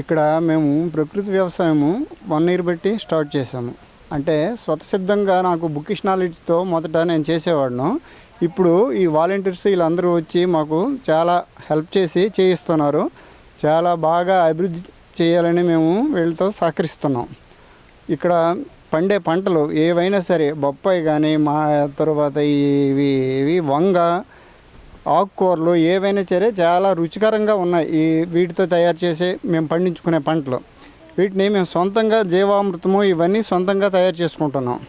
ఇక్కడ మేము ప్రకృతి వ్యవసాయము వన్ ఇయర్ బట్టి స్టార్ట్ చేసాము అంటే స్వతసిద్ధంగా నాకు బుకిష్ నాలెడ్జ్తో మొదట నేను చేసేవాడును. ఇప్పుడు ఈ వాలంటీర్స్ వీళ్ళందరూ వచ్చి మాకు చాలా హెల్ప్ చేసి చేయిస్తున్నారు. చాలా బాగా అభివృద్ధి చేయాలని మేము వీళ్ళతో సహకరిస్తున్నాం. ఇక్కడ పండే పంటలు ఏవైనా సరే బొప్పాయి కానీ మా తర్వాత ఇవి ఇవి వంగ ఆకుకూరలు ఏవైనా సరే చాలా రుచికరంగా ఉన్నాయి. ఈ వీటితో తయారు చేసే మేము పండించుకునే పంటలు. వీటిని మేము సొంతంగా జీవామృతము ఇవన్నీ సొంతంగా తయారు చేసుకుంటున్నాం.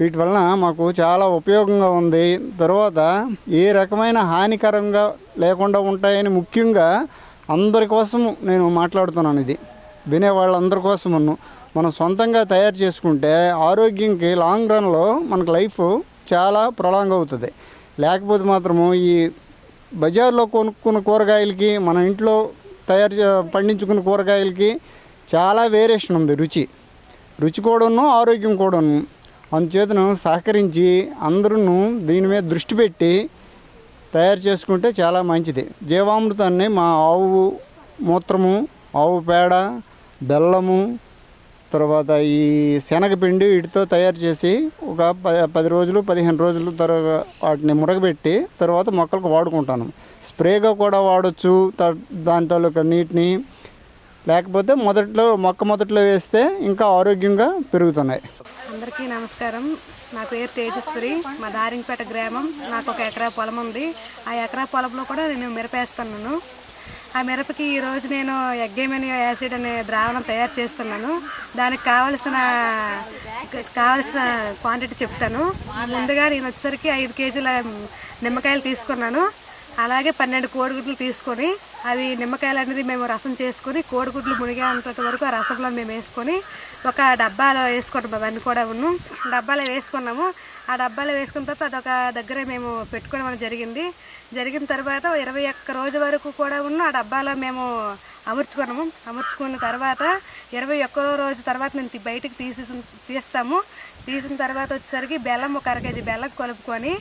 వీటి వలన మాకు చాలా ఉపయోగంగా ఉంది. తర్వాత ఏ రకమైన హానికరంగా లేకుండా ఉంటాయని ముఖ్యంగా అందరి కోసం నేను మాట్లాడుతున్నాను ఇది. వినే వాళ్ళందరి కోసమును. మనం సొంతంగా తయారు చేసుకుంటే ఆరోగ్యంకి లాంగ్ రన్లో మనకు లైఫ్ చాలా ప్రొలాంగ్ అవుతుంది. లేకపోతే మాత్రము ఈ బజార్లో కొనుక్కున్న కూరగాయలకి మన ఇంట్లో తయారు చే- పండించుకున్న కూరగాయలకి చాలా వేరియేషన్ ఉంది రుచి. రుచి కూడాను ఆరోగ్యం కూడాను. అందుచేతను సహకరించి అందరూ దీని మీద దృష్టి పెట్టి తయారు చేసుకుంటే చాలా మంచిది. జీవామృతాన్ని మా ఆవు మూత్రము ఆవు పేడ బెల్లము తర్వాత ఈ శనగపిండి వీటితో తయారు చేసి ఒక పది పది రోజులు పదిహేను రోజులు తర్వాత వాటిని మురగబెట్టి తర్వాత మొక్కలకు వాడుకుంటాను. స్ప్రేగా కూడా వాడచ్చు దాని తాలూకా నీటిని. లేకపోతే మొదట్లో మొక్క మొదట్లో వేస్తే ఇంకా ఆరోగ్యంగా పెరుగుతున్నాయి. అందరికీ నమస్కారం. నా పేరు తేజస్వరి మా దారింపేట గ్రామం. నాకు ఒక ఎకరా పొలం ఉంది. ఆ ఎకరా పొలంలో కూడా నేను మిరపేస్తున్నాను. ఆ మిరపకి ఈరోజు నేను ఎగ్గేమెనియో యాసిడ్ అనే ద్రావణం తయారు చేస్తున్నాను. దానికి కావలసిన కావలసిన క్వాంటిటీ చెప్తాను. ముందుగా నేను వచ్చేసరికి ఐదు కేజీల నిమ్మకాయలు తీసుకున్నాను. అలాగే పన్నెండు కోడిగుడ్లు తీసుకొని అవి నిమ్మకాయలు అనేది మేము రసం చేసుకొని కోడిగుడ్లు మునిగేంత వరకు ఆ రసంలో మేము వేసుకొని ఒక డబ్బాలో వేసుకున్నాం అవన్నీ కూడా ఉన్నాం. డబ్బాలో వేసుకున్నాము. ఆ డబ్బాలో వేసుకున్న తర్వాత అదొక దగ్గర మేము పెట్టుకోవడం అనేది జరిగింది. జరిగిన తర్వాత ఇరవై ఒక్క రోజు వరకు కూడా ఉన్న ఆ డబ్బాలో మేము అమర్చుకున్నాము. అమర్చుకున్న తర్వాత ఇరవై ఒక్క రోజు తర్వాత మేము బయటకు తీసి తీస్తాము. తీసిన తర్వాత వచ్చేసరికి బెల్లం ఒక అర కేజీ బెల్లం కలుపుకొని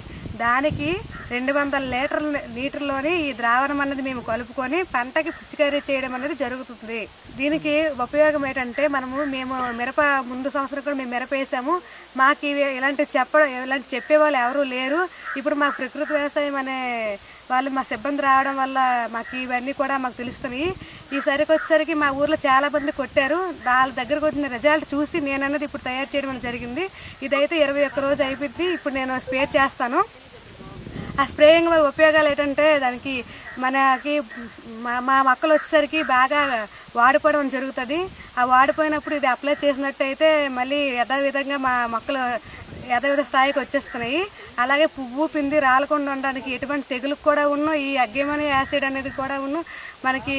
దానికి రెండు వందల లీటర్ల లీటర్లోని ఈ ద్రావణం అన్నది మేము కలుపుకొని పంటకి పిచికారీ చేయడం అనేది జరుగుతుంది. దీనికి ఉపయోగం ఏంటంటే మనము మేము మిరప ముందు సంవత్సరం కూడా మేము మిరప వేసాము. మాకు ఇవి ఇలాంటివి చెప్పడం ఇలాంటి చెప్పేవాళ్ళు ఎవరూ లేరు. ఇప్పుడు మా ప్రకృతి వ్యవసాయం అనే వాళ్ళు మా సిబ్బంది రావడం వల్ల మాకు ఇవన్నీ కూడా మాకు తెలుస్తున్నాయి ఈసరికి వచ్చేసరికి మా ఊర్లో చాలా మంది కొట్టారు. వాళ్ళ దగ్గరకు వచ్చిన రిజల్ట్ చూసి నేను అన్నది ఇప్పుడు తయారు చేయడం జరిగింది. ఇదైతే ఇరవై ఒక్క రోజు అయిపోయింది. ఇప్పుడు నేను స్ప్రే చేస్తాను. ఆ స్ప్రేయింగ్ వల్ల ఉపయోగాలు ఏంటంటే దానికి మనకి మా మా మొక్కలు వచ్చేసరికి బాగా వాడిపోవడం జరుగుతుంది. ఆ వాడిపోయినప్పుడు ఇది అప్లై చేసినట్టయితే మళ్ళీ యథావిధంగా మా మొక్కలు యథావిధ స్థాయికి వచ్చేస్తున్నాయి. అలాగే పువ్వు పిండి రాలకుండా ఉండడానికి ఎటువంటి తెగులు కూడా ఉన్న ఈ అగ్గేమని యాసిడ్ అనేది కూడా ఉన్న మనకి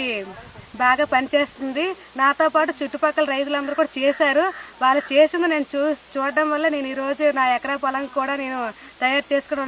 బాగా పనిచేస్తుంది. నాతో పాటు చుట్టుపక్కల రైతులందరూ కూడా చేశారు. వాళ్ళు చేసింది నేను చూ చూడడం వల్ల నేను ఈరోజు నా ఎకరా పొలం కూడా నేను తయారు చేసుకోవడం